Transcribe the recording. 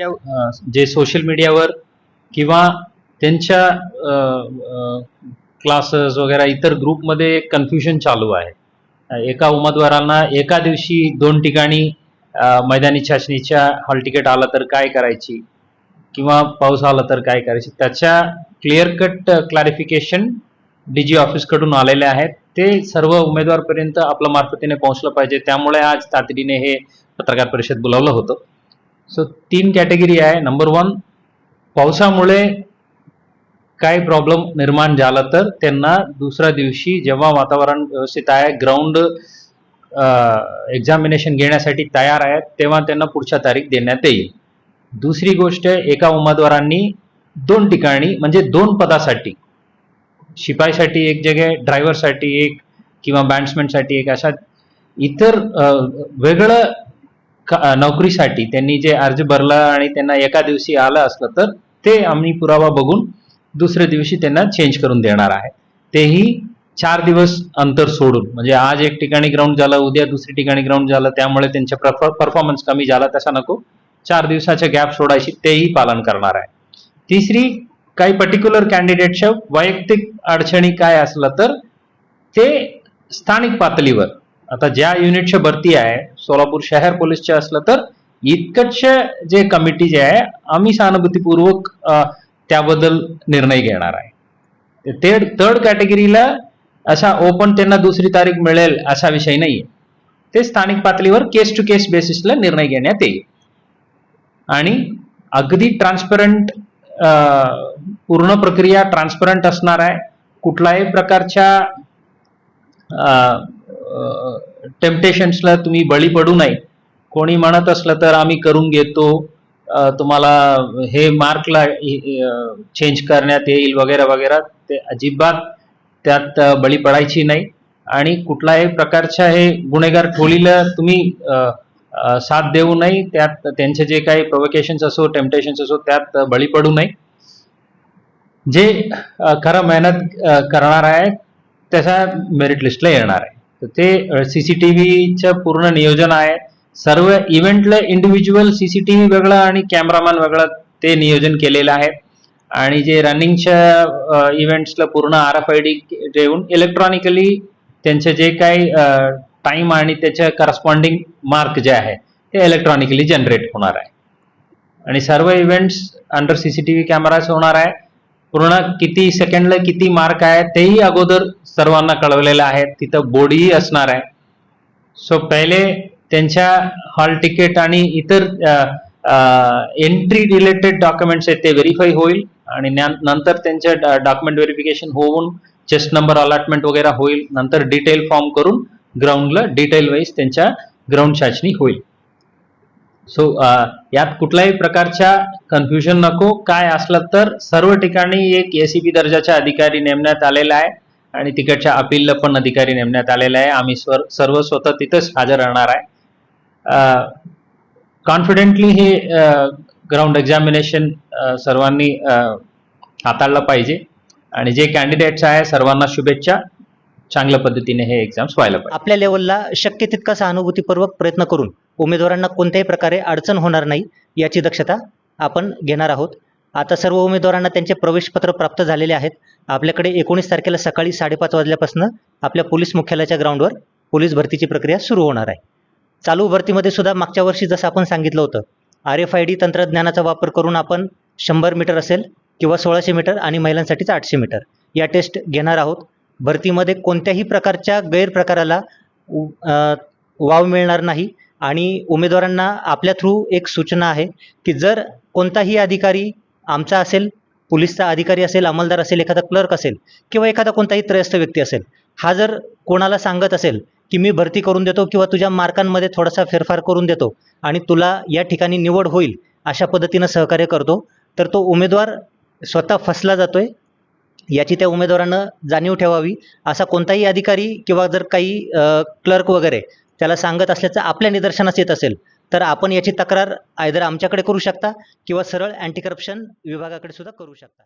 Media जे social मीडियावर किंवा त्यांच्या क्लासेस वगैरे इतर ग्रुपमध्ये कन्फ्युजन चालू आहे. एका उमेदवारांना एका दिवशी दोन ठिकाणी मैदानी चाचणीच्या हॉल तिकीट आला तर काय करायची? किंवा पाऊस आला तर काय करायची? त्याच्या clear cut clarification D G ऑफिसकडून आलेले आहेत. ते सर्व उमेदवारपर्यंत आपल्या मार्फतीने पोहोचलं पाहिजे. त्यामुळे आज तातडीने हे पत्रकार परिषद बोलावलं होतं. सो तीन कॅटेगरी आहे. नंबर वन पावसामुळे काय प्रॉब्लेम निर्माण झाला तर त्यांना दुसऱ्या दिवशी जेव्हा वातावरण व्यवस्थित आहे ग्राउंड एक्झामिनेशन घेण्यासाठी तयार आहेत तेव्हा त्यांना पुढच्या तारीख देण्यात येईल. दुसरी गोष्ट एका उमेदवारांनी दोन ठिकाणी म्हणजे दोन पदासाठी शिपाईसाठी एक जगह ड्रायव्हरसाठी एक किंवा बँड्समॅनसाठी एक अशा इतर वेगळं नोकरीसाठी. त्यांनी जे अर्ज भरला आणि त्यांना एका दिवशी आलं असलं तर ते आम्ही पुरावा बघून दुसऱ्या दिवशी त्यांना चेंज करून देणार आहे. तेही चार दिवस अंतर सोडून. म्हणजे आज एक ठिकाणी ग्राउंड झालं उद्या दुसरी ठिकाणी ग्राउंड झालं त्यामुळे त्यांच्या परफॉर्मन्स कमी झाला तसा नको. चार दिवसाच्या गॅप सोडायची तेही पालन करणार आहे. तिसरी काही पर्टिक्युलर कॅन्डिडेटच्या वैयक्तिक अडचणी काय असलं तर ते स्थानिक पातळीवर आता ज्या युनिटच्या भरती आहे सोलापूर शहर पोलीसच्या असलं तर इतकटचे जे कमिटी जे आहे आम्ही सहानुभूतीपूर्वक त्याबद्दल निर्णय घेणार आहे. ते थर्ड कॅटेगरीला असा ओपन त्यांना दुसरी तारीख मिळेल असा विषय नाही ते स्थानिक पातळीवर केस टू केस बेसिसला निर्णय घेण्यात येईल. आणि अगदी ट्रान्सपरंट पूर्ण प्रक्रिया ट्रान्सपरंट असणार आहे. कुठलाही प्रकारच्या टेम्पटेशन्सला तुम्ही बळी पडू नये. कोणी म्हणत असलं तर आम्ही करून घेतो. तुम्हाला हे मार्कला चेंज करण्यात येईल वगैरे वगैरे ते अजिबात त्यात बळी पडायची नाही. आणि कुठल्याही प्रकारच्या हे गुन्हेगार टोळीला तुम्ही साथ देऊ नये. त्यात त्यांचे जे काही प्रोवोकेशन्स असो टेम्पटेशन्स असो त्यात बळी पडू नये. जे खरं मेहनत करणार आहे त्याचा मेरिट लिस्टला येणार आहे. तर ते सीसीटीव्हीचं पूर्ण नियोजन आहे. सर्व इव्हेंटला इंडिव्हिज्युअल सीसीटीव्ही वेगळं आणि कॅमेरामॅन वेगळं ते नियोजन केलेलं आहे. आणि जे रनिंगच्या इव्हेंट्सला पूर्ण आर एफ आय डी देऊन इलेक्ट्रॉनिकली त्यांचे जे काही टाइम आणि त्याच्या करस्पॉन्डिंग मार्क जे आहे ते इलेक्ट्रॉनिकली जनरेट होणार आहे. आणि सर्व इव्हेंट्स अंडर सीसीटीव्ही कॅमेराज होणार आहे. पूर्ण किती सेकंडला किती मार्क आहे तेही अगोदर सर्वांना कळवलेलं आहे. तिथं बोर्डही असणार आहे. सो पहिले त्यांच्या हॉल तिकीट आणि इतर एंट्री रिलेटेड डॉक्युमेंट्स आहेत ते व्हेरीफाय होईल. आणि न्या- नंतर त्यांच्या डॉक्युमेंट व्हेरिफिकेशन होऊन चेस्ट नंबर अलॉटमेंट वगैरे होईल. नंतर डिटेल फॉर्म करून ग्राउंडला डिटेल वाईज त्यांच्या ग्राउंड चाचणी होईल. सो यात कुठल्याही प्रकारच्या कन्फ्युजन नको. काय असलं तर सर्व ठिकाणी एक एसीपी दर्जाचा अधिकारी नेमण्यात आलेला आहे आणि तिकडच्या अपीलला पण अधिकारी नेमण्यात आलेला आहे. आम्ही स्वर सर्व स्वतः तिथंच हजर राहणार आहे. कॉन्फिडेंटली हे ग्राउंड एक्झामिनेशन सर्वांनी हाताळलं पाहिजे. आणि जे कॅन्डिडेट्स आहे सर्वांना शुभेच्छा. चांगल्या पद्धतीने हे एक्झाम्स व्हायला पाहिजे. आपल्या लेवलला शक्य तितका सहानुभूतीपूर्वक प्रयत्न करून उमेदवारांना कोणत्याही प्रकारे अडचण होणार नाही याची दक्षता आपण घेणार आहोत. आता सर्व उमेदवारांना त्यांचे प्रवेशपत्र प्राप्त झालेले आहेत. आपल्याकडे एकोणीस तारखेला सकाळी साडेपाच वाजल्यापासून आपल्या पोलीस मुख्यालयाच्या ग्राउंडवर पोलीस भरतीची प्रक्रिया सुरू होणार आहे. चालू भरतीमध्ये सुद्धा मागच्या वर्षी जसं आपण सांगितलं होतं आर एफ आय डी तंत्रज्ञानाचा वापर करून आपण शंभर मीटर असेल किंवा सोळाशे मीटर आणि महिलांसाठीच आठशे मीटर या टेस्ट घेणार आहोत. भरतीमध्ये कोणत्याही प्रकारच्या गैरप्रकाराला वाव मिळणार नाही. आणि उमेदवारांना आपल्या थ्रू एक सूचना आहे की जर कोणताही अधिकारी आमचा असेल पोलीसचा अधिकारी असेल अंमलदार असेल एखादा क्लर्क असेल किंवा एखादा कोणताही त्रयस्थ व्यक्ती असेल हा जर कोणाला सांगत असेल की मी भरती करून देतो किंवा तुझ्या मार्कांमध्ये थोडासा फेरफार करून देतो आणि तुला या ठिकाणी निवड होईल अशा पद्धतीनं सहकार्य करतो तर तो उमेदवार स्वतः फसला जातोय याची त्या उमेदवारानं जाणीव ठेवावी असा कोणताही अधिकारी किंवा जर काही क्लर्क वगैरे त्याला सांगत असल्याचं आपल्या निदर्शनास येत असेल तर आपण याची तक्रार आयदर आमच्याकडे करू शकता किंवा सरळ अँटी करप्शन विभागाकडे सुद्धा करू शकता.